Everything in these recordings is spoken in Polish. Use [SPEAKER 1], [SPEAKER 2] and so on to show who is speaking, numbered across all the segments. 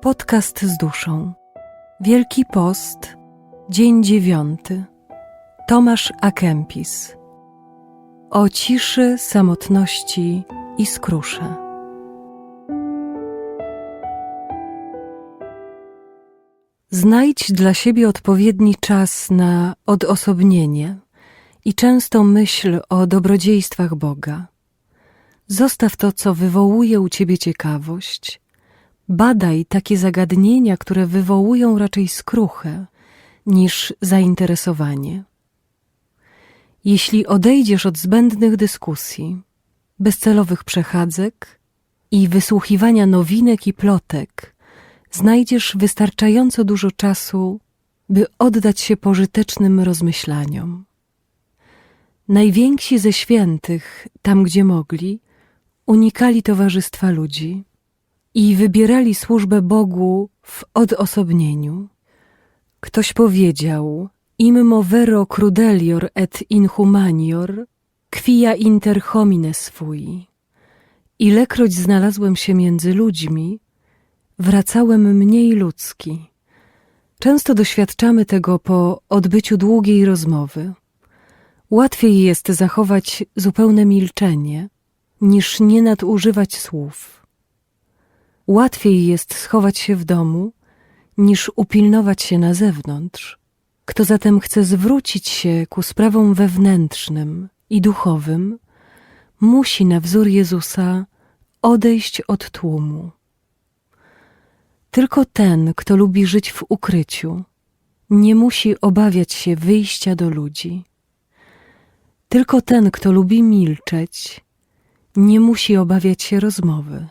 [SPEAKER 1] Podcast z duszą. Wielki Post, dzień dziewiąty. Tomasz Akempis. O ciszy, samotności i skrusze. Znajdź dla siebie odpowiedni czas na odosobnienie i częstą myśl o dobrodziejstwach Boga. Zostaw to, co wywołuje u ciebie ciekawość. Badaj takie zagadnienia, które wywołują raczej skruchę niż zainteresowanie. Jeśli odejdziesz od zbędnych dyskusji, bezcelowych przechadzek i wysłuchiwania nowinek i plotek, znajdziesz wystarczająco dużo czasu, by oddać się pożytecznym rozmyślaniom. Najwięksi ze świętych, tam gdzie mogli, unikali towarzystwa ludzi i wybierali służbę Bogu w odosobnieniu. Ktoś powiedział: Im movero crudelior et inhumanior, quia inter homines fui. Ilekroć znalazłem się między ludźmi, wracałem mniej ludzki. Często doświadczamy tego po odbyciu długiej rozmowy. Łatwiej jest zachować zupełne milczenie, niż nie nadużywać słów. Łatwiej jest schować się w domu, niż upilnować się na zewnątrz. Kto zatem chce zwrócić się ku sprawom wewnętrznym i duchowym, musi na wzór Jezusa odejść od tłumu. Tylko ten, kto lubi żyć w ukryciu, nie musi obawiać się wyjścia do ludzi. Tylko ten, kto lubi milczeć, nie musi obawiać się rozmowy.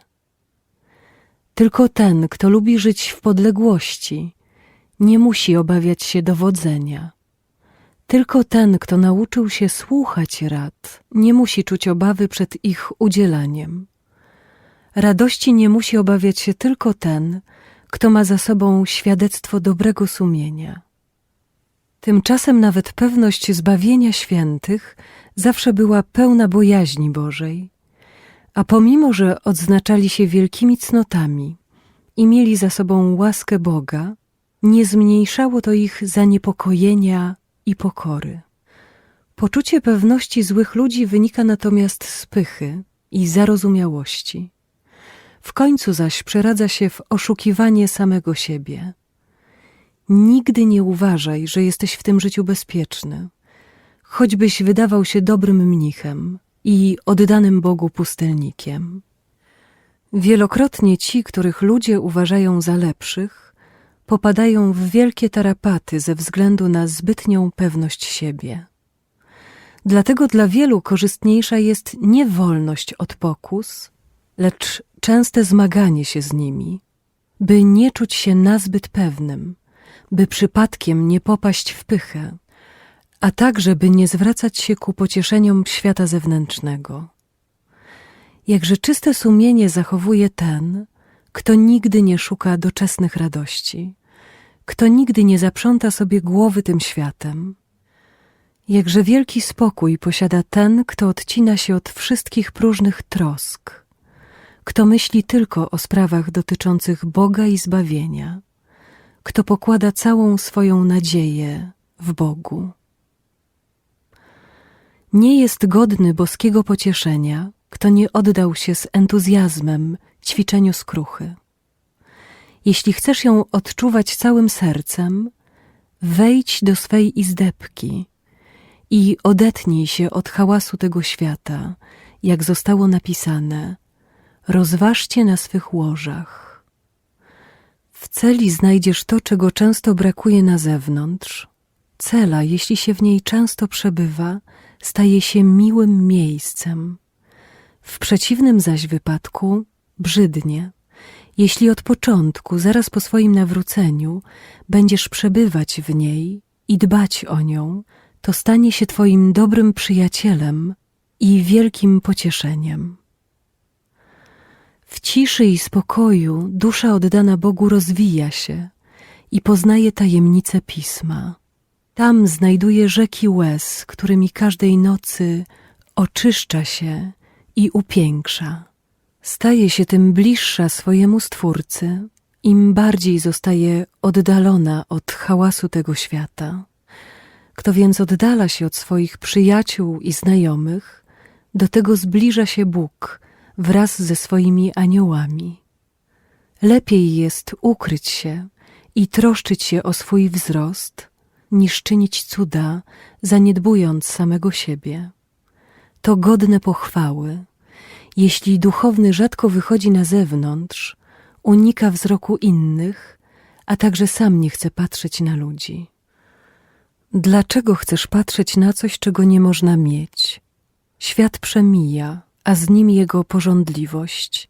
[SPEAKER 1] Tylko ten, kto lubi żyć w podległości, nie musi obawiać się dowodzenia. Tylko ten, kto nauczył się słuchać rad, nie musi czuć obawy przed ich udzielaniem. Radości nie musi obawiać się tylko ten, kto ma za sobą świadectwo dobrego sumienia. Tymczasem nawet pewność zbawienia świętych zawsze była pełna bojaźni Bożej, a pomimo, że odznaczali się wielkimi cnotami i mieli za sobą łaskę Boga, nie zmniejszało to ich zaniepokojenia i pokory. Poczucie pewności złych ludzi wynika natomiast z pychy i zarozumiałości. W końcu zaś przeradza się w oszukiwanie samego siebie. Nigdy nie uważaj, że jesteś w tym życiu bezpieczny, choćbyś wydawał się dobrym mnichem i oddanym Bogu pustelnikiem. Wielokrotnie ci, których ludzie uważają za lepszych, popadają w wielkie tarapaty ze względu na zbytnią pewność siebie. Dlatego dla wielu korzystniejsza jest nie wolność od pokus, lecz częste zmaganie się z nimi, by nie czuć się nazbyt pewnym, by przypadkiem nie popaść w pychę, a także by nie zwracać się ku pocieszeniom świata zewnętrznego. Jakże czyste sumienie zachowuje ten, kto nigdy nie szuka doczesnych radości, kto nigdy nie zaprząta sobie głowy tym światem. Jakże wielki spokój posiada ten, kto odcina się od wszystkich próżnych trosk, kto myśli tylko o sprawach dotyczących Boga i zbawienia, kto pokłada całą swoją nadzieję w Bogu. Nie jest godny boskiego pocieszenia, kto nie oddał się z entuzjazmem ćwiczeniu skruchy. Jeśli chcesz ją odczuwać całym sercem, wejdź do swej izdebki i odetnij się od hałasu tego świata, jak zostało napisane: rozważcie na swych łożach. W celi znajdziesz to, czego często brakuje na zewnątrz. Cela, jeśli się w niej często przebywa, staje się miłym miejscem. W przeciwnym zaś wypadku brzydnie. Jeśli od początku, zaraz po swoim nawróceniu, będziesz przebywać w niej i dbać o nią, to stanie się Twoim dobrym przyjacielem i wielkim pocieszeniem. W ciszy i spokoju dusza oddana Bogu rozwija się i poznaje tajemnice pisma. Tam znajduje rzeki łez, którymi każdej nocy oczyszcza się i upiększa. Staje się tym bliższa swojemu Stwórcy im bardziej zostaje oddalona od hałasu tego świata. Kto więc oddala się od swoich przyjaciół i znajomych, do tego zbliża się Bóg wraz ze swoimi aniołami. Lepiej jest ukryć się i troszczyć się o swój wzrost, niż czynić cuda, zaniedbując samego siebie. To godne pochwały. Jeśli duchowny rzadko wychodzi na zewnątrz, unika wzroku innych, a także sam nie chce patrzeć na ludzi. Dlaczego chcesz patrzeć na coś, czego nie można mieć? Świat przemija, a z nim jego porządliwość.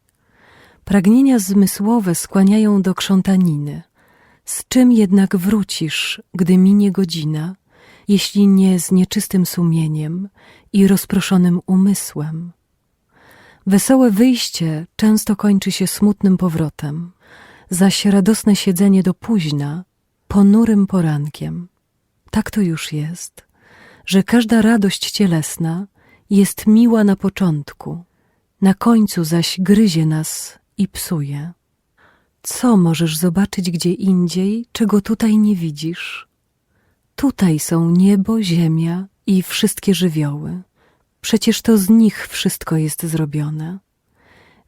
[SPEAKER 1] Pragnienia zmysłowe skłaniają do krzątaniny. Z czym jednak wrócisz, gdy minie godzina, jeśli nie z nieczystym sumieniem i rozproszonym umysłem? Wesołe wyjście często kończy się smutnym powrotem, zaś radosne siedzenie do późna ponurym porankiem. Tak to już jest, że każda radość cielesna jest miła na początku, na końcu zaś gryzie nas i psuje. Co możesz zobaczyć gdzie indziej, czego tutaj nie widzisz? Tutaj są niebo, ziemia i wszystkie żywioły. Przecież to z nich wszystko jest zrobione.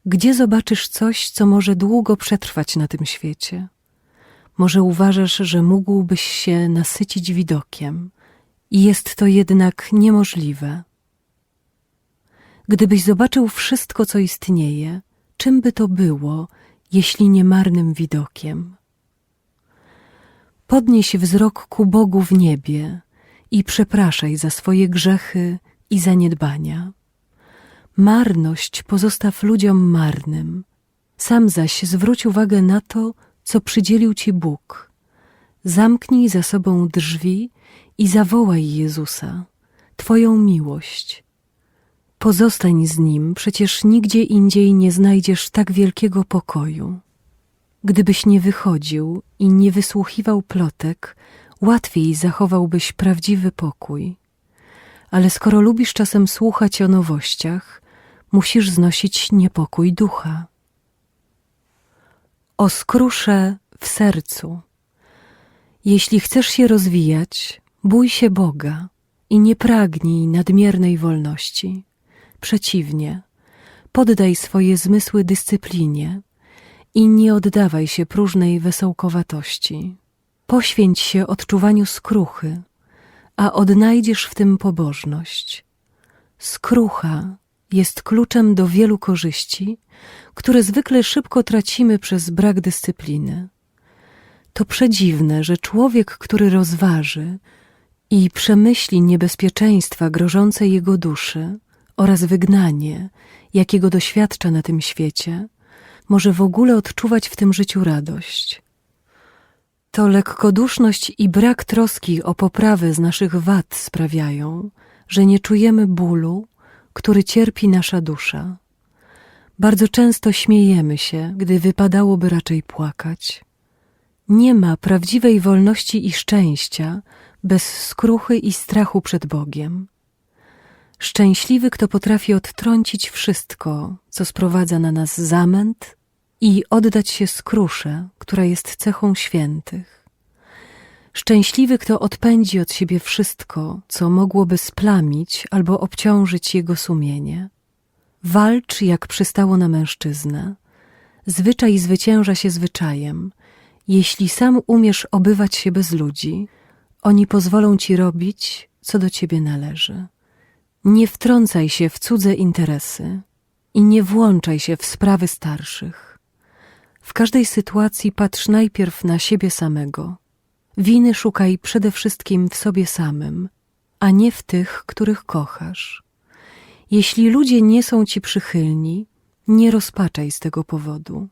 [SPEAKER 1] Gdzie zobaczysz coś, co może długo przetrwać na tym świecie? Może uważasz, że mógłbyś się nasycić widokiem, i jest to jednak niemożliwe. Gdybyś zobaczył wszystko, co istnieje, czym by to było, jeśli nie marnym widokiem? Podnieś wzrok ku Bogu w niebie i przepraszaj za swoje grzechy i zaniedbania. Marność pozostaw ludziom marnym, sam zaś zwróć uwagę na to, co przydzielił ci Bóg. Zamknij za sobą drzwi i zawołaj Jezusa, Twoją miłość. Pozostań z Nim, przecież nigdzie indziej nie znajdziesz tak wielkiego pokoju. Gdybyś nie wychodził i nie wysłuchiwał plotek, łatwiej zachowałbyś prawdziwy pokój. Ale skoro lubisz czasem słuchać o nowościach, musisz znosić niepokój ducha. O skrusze w sercu. Jeśli chcesz się rozwijać, bój się Boga i nie pragnij nadmiernej wolności. Przeciwnie, poddaj swoje zmysły dyscyplinie i nie oddawaj się próżnej wesołkowatości. Poświęć się odczuwaniu skruchy, a odnajdziesz w tym pobożność. Skrucha jest kluczem do wielu korzyści, które zwykle szybko tracimy przez brak dyscypliny. To przedziwne, że człowiek, który rozważy i przemyśli niebezpieczeństwa grożące jego duszy oraz wygnanie, jakiego doświadcza na tym świecie, może w ogóle odczuwać w tym życiu radość. To lekkoduszność i brak troski o poprawę z naszych wad sprawiają, że nie czujemy bólu, który cierpi nasza dusza. Bardzo często śmiejemy się, gdy wypadałoby raczej płakać. Nie ma prawdziwej wolności i szczęścia bez skruchy i strachu przed Bogiem. Szczęśliwy, kto potrafi odtrącić wszystko, co sprowadza na nas zamęt i oddać się skrusze, która jest cechą świętych. Szczęśliwy, kto odpędzi od siebie wszystko, co mogłoby splamić albo obciążyć jego sumienie. Walcz, jak przystało na mężczyznę. Zwyczaj zwycięża się zwyczajem. Jeśli sam umiesz obywać się bez ludzi, oni pozwolą ci robić, co do ciebie należy. Nie wtrącaj się w cudze interesy i nie włączaj się w sprawy starszych. W każdej sytuacji patrz najpierw na siebie samego. Winy szukaj przede wszystkim w sobie samym, a nie w tych, których kochasz. Jeśli ludzie nie są ci przychylni, nie rozpaczaj z tego powodu.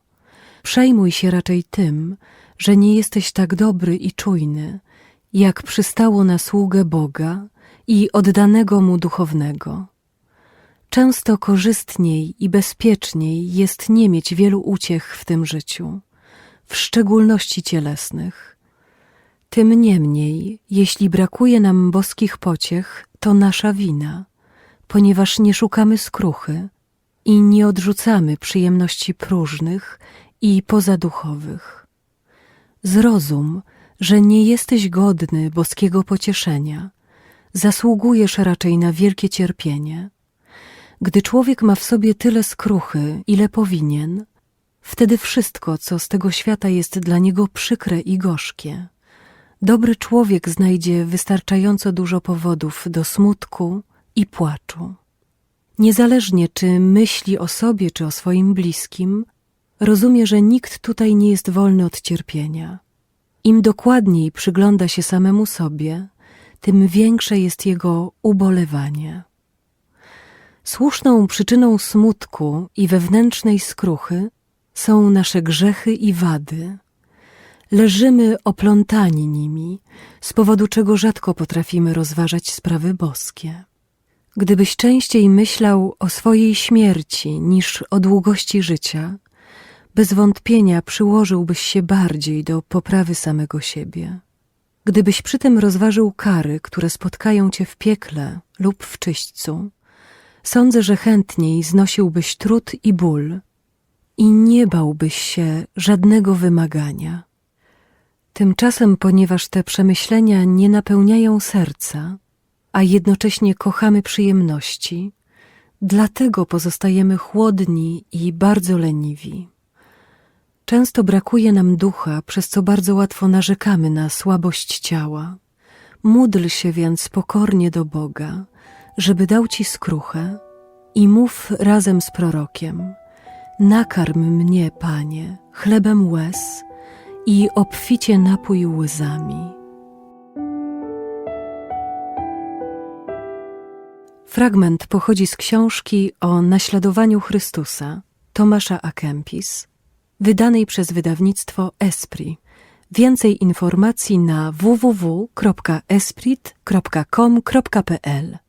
[SPEAKER 1] Przejmuj się raczej tym, że nie jesteś tak dobry i czujny, jak przystało na sługę Boga i oddanego mu duchownego. Często korzystniej i bezpieczniej jest nie mieć wielu uciech w tym życiu, w szczególności cielesnych. Tym niemniej, jeśli brakuje nam boskich pociech, to nasza wina, ponieważ nie szukamy skruchy i nie odrzucamy przyjemności próżnych i pozaduchowych. Zrozum, że nie jesteś godny boskiego pocieszenia, zasługujesz raczej na wielkie cierpienie. Gdy człowiek ma w sobie tyle skruchy, ile powinien, wtedy wszystko, co z tego świata jest dla niego przykre i gorzkie. Dobry człowiek znajdzie wystarczająco dużo powodów do smutku i płaczu. Niezależnie czy myśli o sobie, czy o swoim bliskim, rozumie, że nikt tutaj nie jest wolny od cierpienia. Im dokładniej przygląda się samemu sobie, tym większe jest jego ubolewanie. Słuszną przyczyną smutku i wewnętrznej skruchy są nasze grzechy i wady. Leżymy oplątani nimi, z powodu czego rzadko potrafimy rozważać sprawy boskie. Gdybyś częściej myślał o swojej śmierci niż o długości życia, bez wątpienia przyłożyłbyś się bardziej do poprawy samego siebie. Gdybyś przy tym rozważył kary, które spotkają cię w piekle lub w czyśćcu, sądzę, że chętniej znosiłbyś trud i ból i nie bałbyś się żadnego wymagania. Tymczasem, ponieważ te przemyślenia nie napełniają serca, a jednocześnie kochamy przyjemności, dlatego pozostajemy chłodni i bardzo leniwi. Często brakuje nam ducha, przez co bardzo łatwo narzekamy na słabość ciała. Módl się więc pokornie do Boga, żeby dał ci skruchę i mów razem z prorokiem: Nakarm mnie, Panie, chlebem łez i obficie napój łzami. Fragment pochodzi z książki o naśladowaniu Chrystusa Tomasza A. Wydanej przez wydawnictwo Esprit. Więcej informacji na www.esprit.com.pl